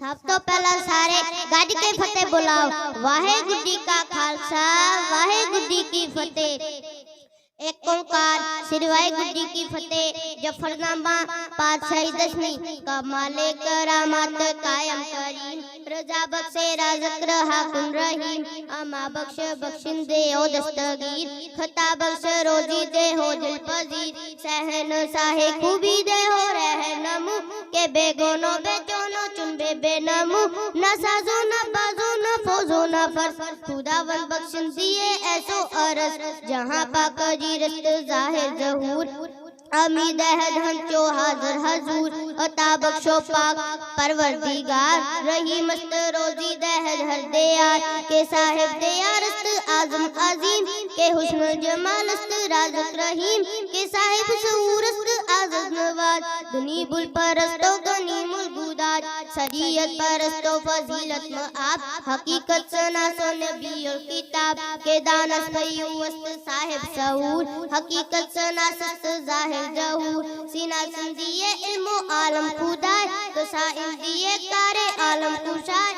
ਸਭ ਤੋਂ ਪਹਿਲਾਂ ਸਾਰੇ ਗੱਜ ਕੇ ਫਤਿਹ ਬੁਲਾਓ ਵਾਹਿਗੁਰੂ ਜੀ ਕਾ ਖਾਲਸਾ ਵਾਹਿਗੁਰੂ ਜੀ ਕੀ ਫਤਿਹ ایک اوکار سر واحگuru جی کی فتح جفرنامہ پادشاہی دشمی کمال کرامات قائم کریم رضا بخش رازق رہا کن رحیم اما بخش بخشن دے او دستگیر خطا بخش روزی دے ہو دل پذیر سہن ساہے خوبی دے ہو رہنمو کہ بے گونو بے چونو چن بے نمو نہ سازو نہ بازو نہ فوزو نہ فرس خدا ون بخشن دیے ایسو عرص جہاں پاک جی رست ظاہر ظہور امید ہے دھنچو حاضر حضور۔ عطا بخشو پاک پروردگار۔ رہی مست روزی دہر ہر دیار۔ کے صاحب دیارست آزم عظیم۔ کے حسن جمالست رازق رحیم۔ کے صاحب سورست آزد نواز دنی بل پرستو گنی ملگوداد شریعت پرستو فضیلت معاب حقیقت سنا سو نبی اور کتاب کے دانست پیوست صاحب سعور حقیقت سنا سست ظاہر ظہور سینہ سندیے علم و عالم خدای تو سائل دیے کار عالم کشای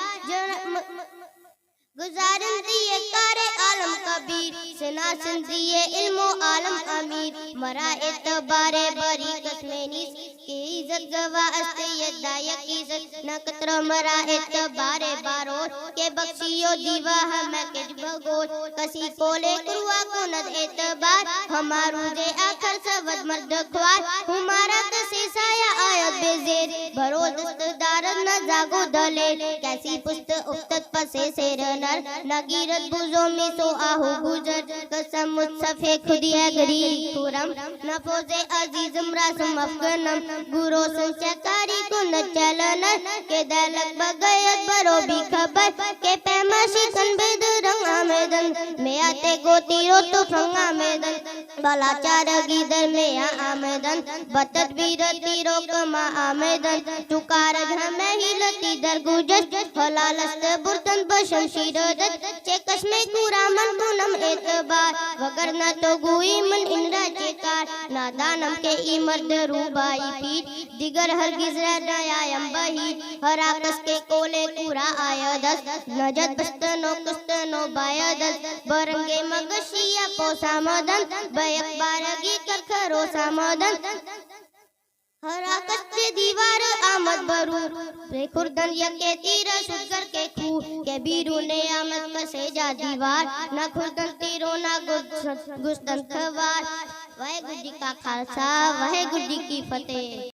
گزارن دیے کار عالم کبیر۔ سنا سندیے علم و عالم امیر۔ مرا اعتبار بری قسمینیس کی عزت گوا استید دائک عزت نکتر مرا اعتبار بارور کے بخشیو دیوا ہمیں کج بھگوش کسی کولے کروا کند اعتبار ہمارو جے آخر سود مرد خوار ہمارا کسی سایہ آیت بے زیر بھرو دست دارد نہ زاگو دلے۔ کیسی پست افتت پسے سیر نر نگیرت بوزو میں سو آہو گزر قسم متصفے خودی ہے گری خورم نفوز عزیزم راسم افغنم گرو گورو سنچکاری کو نچلن کے دلک بگیت برو بھی خبر کے پیماشی کن بید رنگ آمیدن۔ میں آتے گو تیرو تو فنگ آمیدن بلا چارگی در میں آمیدن بتت بیر تیرو کما آمیدن چکارج ہمیں ہی لتی در گوجش حلالست برتن بشمشیر دت چکش میں کورا من کنم اعتبار وگرنہ تو گوئی من ان را چکار نادانم کے ای مرد روبائی پیٹ دیگر ہرگز ردائیم بہی ہر آکس کے کولے کورا آیا دس نجد بستنو کستنو بایا دس برنگے مگشیا پوسا مدن بیق بارگی کر سامدن ہر آکس سے دیوار آمد برور۔ بے خوردن یکے تیر شکر کے خو کے بیرون آمد کسے جا دیوار۔ نہ خوردن تیرو، نہ گستن خوار واحر جی کا خالصہ واہ جی کی فتح۔